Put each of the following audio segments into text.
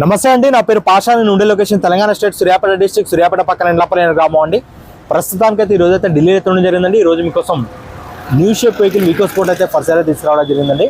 నమస్తే అండి నా పేరు పాషాని నేను ఉండే location Telangana state Suryapet district Suryapet పక్కన ఎండ్లపల్లి గ్రామం అండి. ప్రస్తుతానికి అయితే ఈ అయితే ఢిల్లీ అయితే జరిగిందండి. ఈరోజు రోజు మీకోసం new shape vehicle EcoSport అయితే ఫస్ట్ అయితే తీసుకురావడం జరిగిందండి.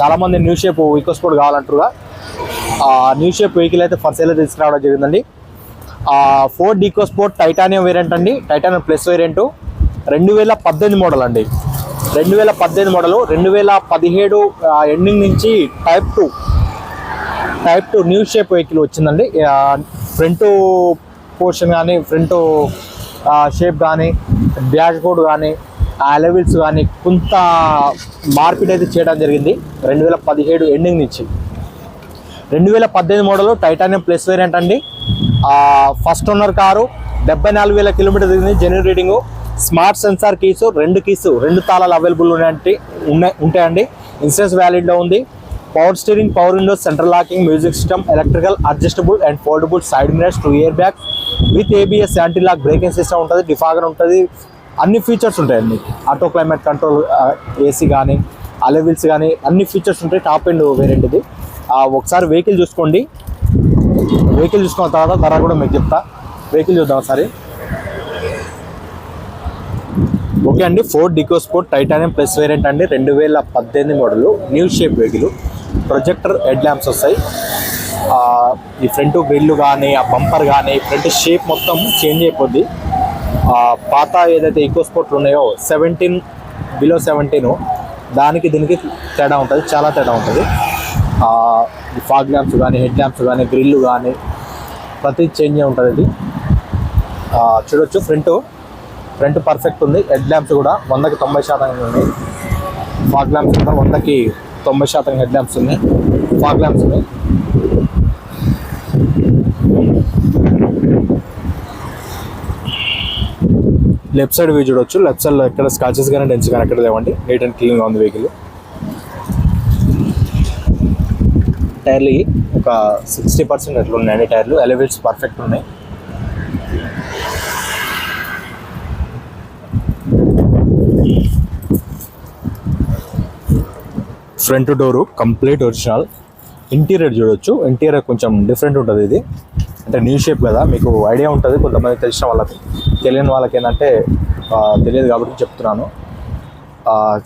చాలామంది న్యూ షేప్ వీకో స్పోర్ట్ కావాలంటారుగా. న్యూ షేప్ వెహికల్ అయితే ఫస్ట్ అయితే తీసుకురావడం జరిగిందండి. Ford EcoSport titanium variant అండి. టైటానియం ప్లస్ వేరియంట్ రెండు వేల పద్దెనిమిది మోడల్ అండి. రెండు వేల పద్దెనిమిది మోడలు రెండు వేల పదిహేడు ఎండింగ్ నుంచి type two type two new shape vehicle వచ్చిందండి. ఫ్రంట్ పోర్షన్ కానీ ఫ్రంట్ షేప్ కానీ డాష్ బోర్డ్ కానీ అలెవిల్స్ కానీ కొంత మార్పిడి అయితే చేయడం జరిగింది. రెండు వేల పదిహేడు ఎండింగ్ నుంచి. రెండు వేల పద్దెనిమిది మోడల్ టైటానియం ప్లస్ వేరియంట్ అండి. ఫస్ట్ ఓనర్ కారు డెబ్బై నాలుగు వేల కిలోమీటర్ తిరిగింది. Genuine reading smart sensor keys రెండు కీసు రెండు తాళాలు అవైలబుల్ ఉన్నాయంటే ఉన్నాయి ఉంటాయండి. ఇన్సూరెన్స్ వ్యాలిడ్లో ఉంది. Power steering power windows central locking music system electrical adjustable and foldable side mirrors two airbag with ABS anti lock braking system ఉంటుంది డిఫాగర్ ఉంటుంది. అన్ని ఫీచర్స్ ఉంటాయండి ఆటో క్లైమేట్ కంట్రోల్ ఏసీ కానీ అలెవిల్స్ కానీ అన్ని ఫీచర్స్ uh, ఉంటాయి. టాప్ అండ్ వేరియంట్ ఇది. ఒకసారి వెహికల్ చూసుకోండి. వెహికల్ చూసుకున్న తర్వాత ధర కూడా మీకు చెప్తా. వెహికల్ చూద్దాం ఒకసారి. ఓకే అండి Ford EcoSport titanium plus variant అండి. రెండు వేల పద్దెనిమిది model new shape vehicle projector head lamps వస్తాయి. ఈ ఫ్రంట్ గ్రిల్లు కానీ ఆ బంపర్ కానీ ఫ్రంట్ షేప్ మొత్తం చేంజ్ అయిపోద్ది. ఆ, పాత ఏదైతే ఈకో స్పోర్ట్లు ఉన్నాయో సెవెంటీన్ బిలో సెవెంటీన్ దానికి దీనికి తేడా ఉంటుంది చాలా తేడా ఉంటుంది. ఈ ఫాగ్ ల్యాంప్స్ కానీ హెడ్ ల్యాంప్స్ కానీ గ్రిల్లు కానీ ప్రతి చేంజ్ ఉంటుంది ఇది. చూడొచ్చు ఫ్రంట్ ఫ్రంట్ పర్ఫెక్ట్ ఉంది. హెడ్ ల్యాంప్స్ కూడా వందకి తొంభై శాతం ఉన్నాయి. ఫాగ్ ల్యాంప్స్ కూడా వందకి తొంభై శాతం హెడ్ ల్యాంప్స్ ఉన్నాయి ఫాగ్ ల్యాంప్స్ ఉన్నాయి. లెఫ్ట్ సైడ్ వ్యూ చూడొచ్చు. లెఫ్ట్ సైడ్లో ఎక్కడ స్కాచెస్ కానీ డెన్స్ కానీ ఎక్కడ లేవండి. నీట్ అండ్ క్లీన్గా ఉంది వెహికల్ టైర్లు ఒక సిక్స్టీ పర్సెంట్ అట్లా ఉన్నాయండి టైర్లు ఎలివేట్స్ పర్ఫెక్ట్ ఉన్నాయి. Front door complete original. Interior చూడొచ్చు. ఇంటీరియర్ కొంచెం డిఫరెంట్ ఉంటుంది ఇది. అంటే న్యూ షేప్ కదా మీకు ఐడియా ఉంటుంది. కొంతమంది తెలిసిన వాళ్ళకి తెలియని వాళ్ళకి ఏంటంటే తెలియదు కాబట్టి చెప్తున్నాను.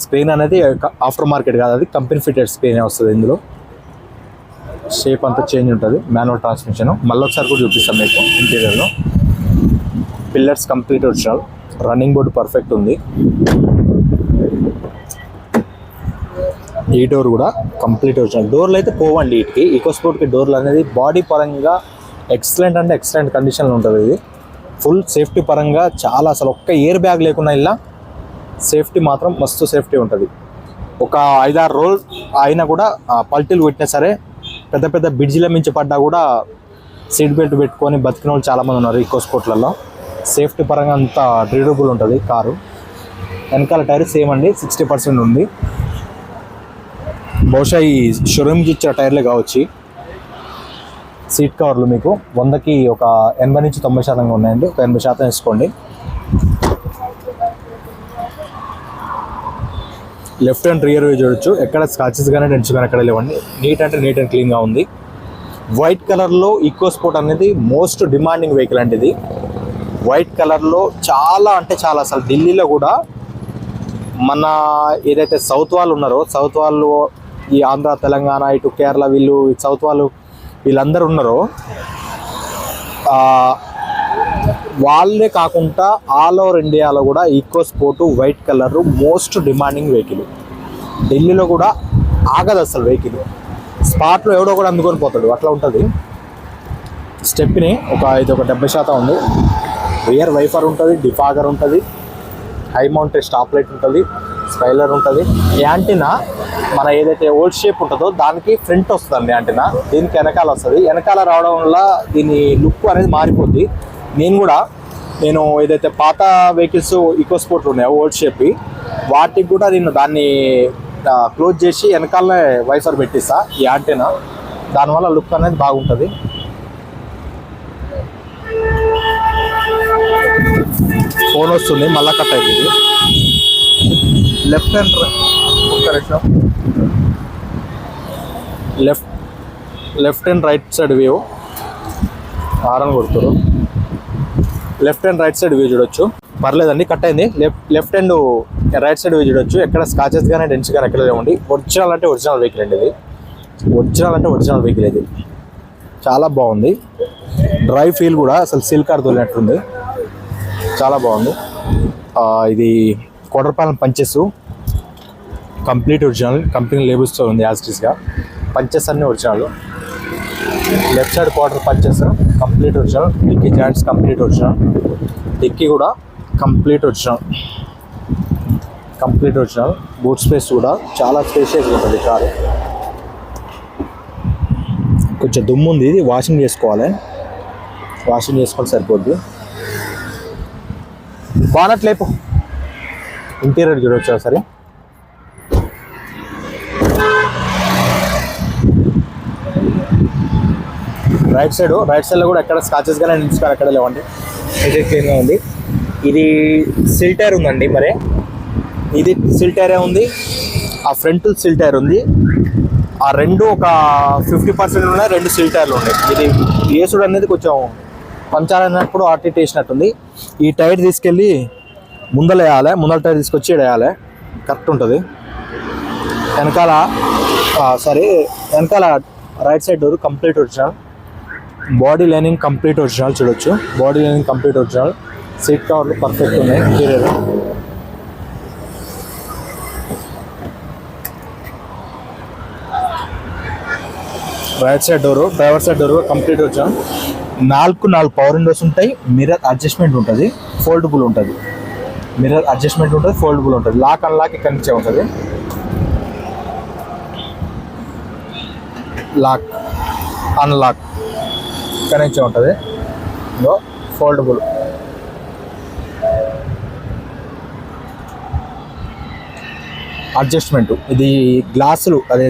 స్క్రీన్ అనేది ఆఫ్టర్ మార్కెట్ కాదు అది కంపెనీ ఫిటెడ్ స్క్రీన్ వస్తుంది ఇందులో. షేప్ అంతా చేంజ్ ఉంటుంది మాన్యువల్ ట్రాన్స్మిషన్. మళ్ళీ ఒకసారి కూడా చూపిస్తాం మీకు ఇంటీరియర్లో. Pillars complete original. Running board perfect ఉంది. ఈ డోర్ కూడా కంప్లీట్ వచ్చినాయి డోర్లు అయితే పోవండి వీటికి. ఈకో స్పోర్ట్కి డోర్లు అనేది బాడీ పరంగా ఎక్సలెంట్ అంటే ఎక్సలెంట్ కండిషన్లో ఉంటుంది ఇది. ఫుల్ సేఫ్టీ పరంగా చాలా అసలు ఒక్క ఎయిర్ బ్యాగ్ లేకుండా ఇలా సేఫ్టీ మాత్రం మస్తు సేఫ్టీ ఉంటుంది. ఒక ఐదారు రోజు అయినా కూడా పల్టీలు పెట్టినా సరే పెద్ద పెద్ద బ్రిడ్జిల మించి పడ్డా కూడా సీట్ బెల్ట్ పెట్టుకొని బతికిన వాళ్ళు చాలామంది ఉన్నారు ఈకో స్పోర్ట్లలో సేఫ్టీ పరంగా అంత డ్యూరబుల్ ఉంటుంది కారు. వెనకాల టైర్ సేమ్ అండి సిక్స్టీ పర్సెంట్ ఉంది. బహుశా ఈ షోరూమ్కి ఇచ్చిన టైర్లు కావచ్చు. సీట్ కవర్లు మీకు వందకి ఒక ఎనభై నుంచి తొంభై శాతంగా ఉన్నాయండి. ఒక ఎనభై శాతం వేసుకోండి. లెఫ్ట్ అండ్ రియర్ వ్యూ చూడొచ్చు. ఎక్కడ స్కాచెస్ కానీ డెంట్స్ కానీ ఎక్కడ లేవండి. నీట్ అంటే నీట్ అండ్ క్లీన్గా ఉంది. వైట్ కలర్లో ఈకో స్పోర్ట్ అనేది మోస్ట్ డిమాండింగ్ వెహికల్ అంటే ఇది. వైట్ కలర్లో చాలా అంటే చాలా. అసలు ఢిల్లీలో కూడా మన ఏదైతే సౌత్ వాళ్ళు ఉన్నారో సౌత్ వాళ్ళు ఈ ఆంధ్ర తెలంగాణ ఇటు కేరళ వీళ్ళు సౌత్ వాళ్ళు వీళ్ళందరూ ఉన్నారో వాళ్ళే కాకుండా ఆల్ ఓవర్ ఇండియాలో కూడా EcoSport white colour most demanding vehicle. ఢిల్లీలో కూడా ఆగదు అసలు వెహికల్. స్పాట్లో ఎవడో కూడా అందుకొని పోతాడు అట్లా ఉంటుంది. స్టెప్ని ఒక ఇది ఒక డెబ్బై శాతం ఉంది. రియర్ వైఫర్ ఉంటుంది డిఫాగర్ ఉంటుంది. హై మౌంటెడ్ స్టాప్ లైట్ ఉంటుంది స్పైలర్ ఉంటుంది. యాంటీనా మన ఏదైతే ఓల్డ్ షేప్ ఉంటుందో దానికి ఫ్రంట్ వస్తుంది యాంటీనా. దీనికి వెనకాల వస్తుంది. వెనకాల రావడం వల్ల దీని లుక్ అనేది మారిపోద్ది. నేను కూడా నేను ఏదైతే పాత వెహికల్స్ ఈకో స్పోర్ట్లు ఉన్నాయో ఓల్డ్ షేప్ వాటికి కూడా నేను దాన్ని క్లోజ్ చేసి వెనకాలనే వైఫర్ పెట్టిస్తా ఈ యాంటీనా. దానివల్ల లుక్ అనేది బాగుంటుంది. ఫోన్ వస్తుంది మళ్ళా కట్ అవుతుంది left hand left left and right side view. Horn కొడుతురు left and right side view చూడొచ్చు. పర్లేదండి కట్ అయింది. Left left and right side view చూడొచ్చు. ఎక్కడ స్కాచెస్ కానీ డెన్స్ కానీ ఎక్కడ లేవండి. ఒరిజినల్ అంటే ఒరిజినల్ వెహికల్ అండి ఇది. ఒరిజినల్ అంటే ఒరిజినల్ వెహికల్ ఇది. చాలా బాగుంది. డ్రై ఫీల్ కూడా అసలు సిల్క్ కార్ తోలినట్టుంది. చాలా బాగుంది. ఇది కోటరపాలెం పంచెస్. కంప్లీట్ ఒరిజినల్ కంపెనీ లేబుల్స్తో ఉంది యాజ్టీస్గా పంచెస్ అన్నీ original. Left side quarter punches complete original. Dickey joints complete original. Dickey కూడా complete original. Complete original. Boot space కూడా చాలా స్పేషియస్ ఉంటుంది కారు. కొంచెం దుమ్ము ఉంది ఇది. వాషింగ్ చేసుకోవాలి. వాషింగ్ చేసుకొని సరిపోద్ది. బానట్ లేపు. ఇంటీరియర్ చూడవచ్చు ఒకసారి. రైట్ సైడ్ రైట్ సైడ్లో కూడా ఎక్కడ స్కాచెస్ కానీ నిమ్స్ ఎక్కడ లేవండి. ఇది క్లీన్గా ఉంది. ఇది సిల్ టైర్ ఉందండి మరి. ఇది సిల్ టైరే ఉంది. ఆ ఫ్రంట్ సిల్ టైర్ ఉంది. ఆ రెండు ఒక ఫిఫ్టీ పర్సెంట్ ఉన్నాయి రెండు సిల్ టైర్లు ఉన్నాయి. ఇది ఏసుడు అనేది కొంచెం పంచాలన్నప్పుడు అటు ఆర్టీటీ వేసినట్టుంది. ఈ టైర్ తీసుకెళ్ళి ముందర వేయాలి ముందల టైర్ తీసుకొచ్చి వేయాలి. కరెక్ట్ ఉంటుంది. వెనకాల సారీ వెనకాల right side door complete original. Body lining complete original చూడొచ్చు. Body lining complete original. Seat కవర్లు పర్ఫెక్ట్ ఉన్నాయి interior. Right side door driver side door complete వచ్చాం నాలుగు నాలుగు పవర్ విండోస్ ఉంటాయి మిర్రర్ అడ్జస్ట్మెంట్ ఉంటుంది ఫోల్డబుల్ ఉంటుంది. మిర్రర్ అడ్జస్ట్మెంట్ ఉంటుంది ఫోల్డబుల్ ఉంటుంది. లాక్ అన్లాక్ ఇక్కడి నుంచే ఉంటుంది. లాక్ అన్లాక్ ఇక్కడి నుంచే ఉంటుంది. ఫోల్డబుల్ అడ్జస్ట్మెంట్ ఇది గ్లాసులు అదే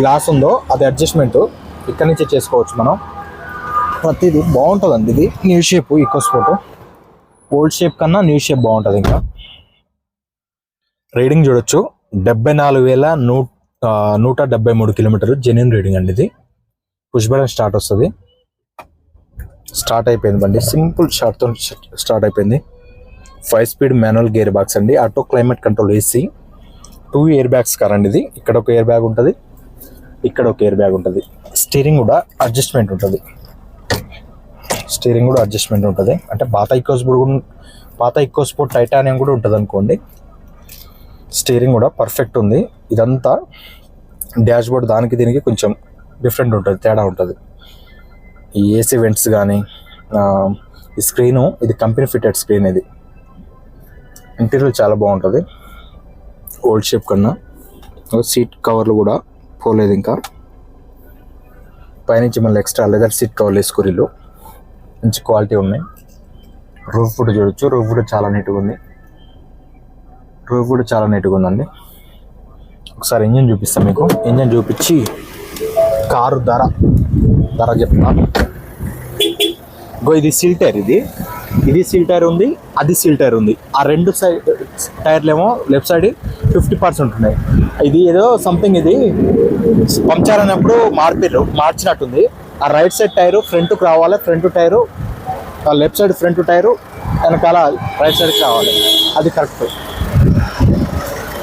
గ్లాస్ ఉందో అది అడ్జస్ట్మెంట్ ఇక్కడ నుంచే చేసుకోవచ్చు మనం. ప్రతిదీ బాగుంటుందండి ఇది. New shape EcoSport old shape కన్నా న్యూ షేప్ బాగుంటుంది ఇంకా. రీడింగ్ చూడొచ్చు. డెబ్బై నాలుగు వేల నూ నూట డెబ్బై మూడు కిలోమీటర్లు జెన్యున్ రీడింగ్ అండి ఇది. పుష్ బటన్ స్టార్ట్ వస్తుంది. స్టార్ట్ అయిపోయింది బండి. సింపుల్ షార్ట్తో స్టార్ట్ అయిపోయింది. Five speed manual gear box అండి. Auto climate control AC two airbags car అండి ఇది. ఇక్కడ ఒక ఇయర్ బ్యాగ్ ఉంటుంది. ఇక్కడ ఒక ఇయర్ బ్యాగ్ ఉంటుంది. స్టీరింగ్ కూడా అడ్జస్ట్మెంట్ ఉంటుంది. స్టీరింగ్ కూడా అడ్జస్ట్మెంట్ ఉంటుంది. అంటే పాత ఇక్కో కూడా పాత ఇక్కో స్పోర్ట్ టైటానియం కూడా ఉంటుంది అనుకోండి. స్టీరింగ్ కూడా పర్ఫెక్ట్ ఉంది. ఇదంతా డాష్ బోర్డ్ దానికి దీనికి కొంచెం డిఫరెంట్ ఉంటుంది తేడా ఉంటుంది. ఈ ఏసీ వెంట్స్ కానీ ఈ స్క్రీను ఇది కంపెనీ ఫిటెడ్ స్క్రీన్ ఇది. ఇంటీరియర్ చాలా బాగుంటుంది. ఓల్డ్ షేప్ కన్నా. సీట్ కవర్లు కూడా పోలేదు ఇంకా. పైనుంచి మళ్ళీ ఎక్స్ట్రా లెదర్ సీట్ కవర్లు వేసుకోరిల్లు. మంచి క్వాలిటీ ఉన్నాయి. రూఫ్ కూడా చూడొచ్చు. రూఫ్ కూడా చాలా నీట్గా ఉంది. రూఫ్ కూడా చాలా నీట్గా ఉందండి. ఒకసారి ఇంజన్ చూపిస్తాను మీకు. ఇంజన్ చూపించి కారు ధర. ధర చెప్తాను గో ఇది సిల్టర్ ఇది. ఇది సీల్ టైర్ ఉంది అది సీల్ టైర్ ఉంది. ఆ రెండు సైడ్ టైర్లు ఏమో లెఫ్ట్ సైడ్ ఫిఫ్టీ పర్సెంట్ ఉన్నాయి ఇది ఏదో సంథింగ్ ఇది. పంక్చర్ అయినప్పుడు మార్పిర్రు మార్చినట్టుంది. ఆ రైట్ సైడ్ టైరు ఫ్రంట్కి రావాలి ఫ్రంట్ టైరు ఆ లెఫ్ట్ సైడ్ ఫ్రంట్ టైరు వెనకాల రైట్ సైడ్కి రావాలి. అది correct.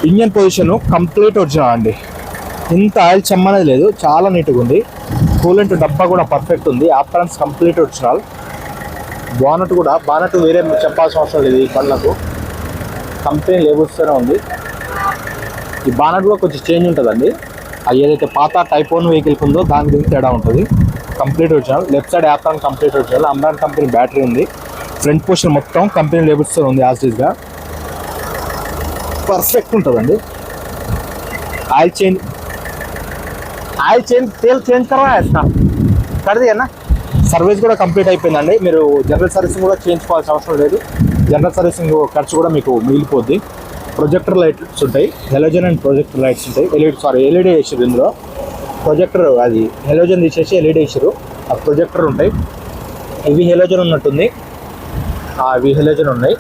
Engine position complete original అండి. ఇంత ఆయిల్ చెమ్మనేది లేదు చాలా నీట్గా ఉంది. కూలెంట్ డబ్బా కూడా పర్ఫెక్ట్ ఉంది. ఆప్టన్స్ కంప్లీట్ ఒరిజినల్. బానట్ కూడా బానట్ వేరే చెప్పాల్సిన అవసరం లేదు ఈ పళ్ళకు. కంపెనీ లేబుల్స్తోనే ఉంది. ఈ బానట్ కూడా కొంచెం చేంజ్ ఉంటుందండి. అది ఏదైతే పాత టైప్ వన్ వెహికల్కి ఉందో దాని గురించి తేడా ఉంటుంది. Complete original left side apron complete original అంబాన్ company battery ఉంది. ఫ్రంట్ పోర్షన్ మొత్తం కంపెనీ లేబుల్స్తో ఉంది యాజ్ పర్ఫెక్ట్ ఉంటుందండి. ఆయిల్ చేంజ్ ఆయిల్ చేంజ్ తేల్ చేంజ్ తర్వాత ఇస్తా కడది అన్న సర్వీస్ కూడా కంప్లీట్ అయిపోయిందండి. మీరు జనరల్ సర్వీసింగ్ కూడా చేయించుకోవాల్సిన అవసరం లేదు. జనరల్ సర్వీసింగ్ ఖర్చు కూడా మీకు మిగిలిపోద్ది. ప్రొజెక్టర్ లైట్స్ ఉంటాయి. హెలోజన్ అండ్ ప్రొజెక్టర్ లైట్స్ ఉంటాయి. ఎల్ఈడి సారీ ఎల్ఈడి వేసారు ఇందులో. ప్రొజెక్టర్ అది హెలోజన్ తీసేసి ఎల్ఈడి వేసారు ఆ ప్రొజెక్టర్ ఉంటాయి. ఇవి హెలోజన్ ఉన్నట్టుంది. ఆ, హెలోజన్ ఉన్నాయి.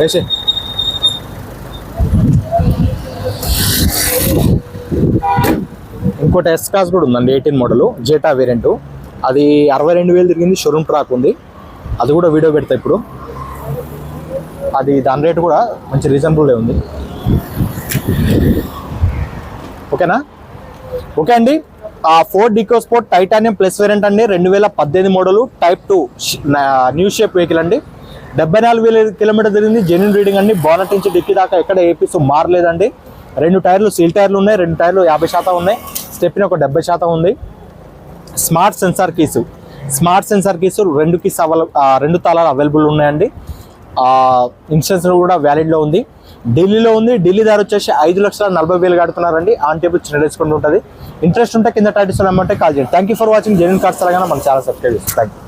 వేసే ఇంకోటి ఎస్ క్లాస్ కూడా ఉందండి ఎయిటీన్ మోడల్ జేటా వేరియంట్ అది అరవై రెండు వేలు తిరిగింది షోరూమ్ ట్రాక్ ఉంది. అది కూడా వీడియో పెడతా ఇప్పుడు. అది దాని రేటు కూడా మంచి రీజనబుల్ ఉంది. ఓకేనా? ఓకే అండి. ఆ Ford EcoSport titanium plus variant అండి రెండు వేల పద్దెనిమిది model type two new shape vehicle అండి. డెబ్బై నాలుగు వేల కిలోమీటర్ తిరిగింది జెన్యున్ రీడింగ్ అండి. బోనట్ నుంచి డిక్కి దాకా ఎక్కడ ఏపీస్ మారలేదండి. రెండు టైర్లు సీల్ టైర్లు ఉన్నాయి రెండు టైర్లు యాభై శాతం ఉన్నాయి. స్టెప్ని ఒక డెబ్బై శాతం ఉంది. Smart sensor keys. Smart sensor keys రెండు కీస్ అవైల రెండు తాళాలు అవైలబుల్ ఉన్నాయండి. ఇన్సూరెన్స్ కూడా వ్యాలిడ్లో ఉంది. ఢిల్లీలో ఉంది. ఢిల్లీ ధర వచ్చేసి ఐదు లక్షల నలభై వేలు కడుతున్నారండి. ఆన్ టేబుల్ చిన్న డిస్కౌంట్ ఉంటుంది. ఇంట్రెస్ట్ ఉంటే కింద టైటిల్స్ అమ్మంటే కాల్ చేయండి. Thank you for watching genuine cards అలాగే మనకు చాలా సబ్స్క్రైబ్ చేస్తాం థ్యాంక్ యూ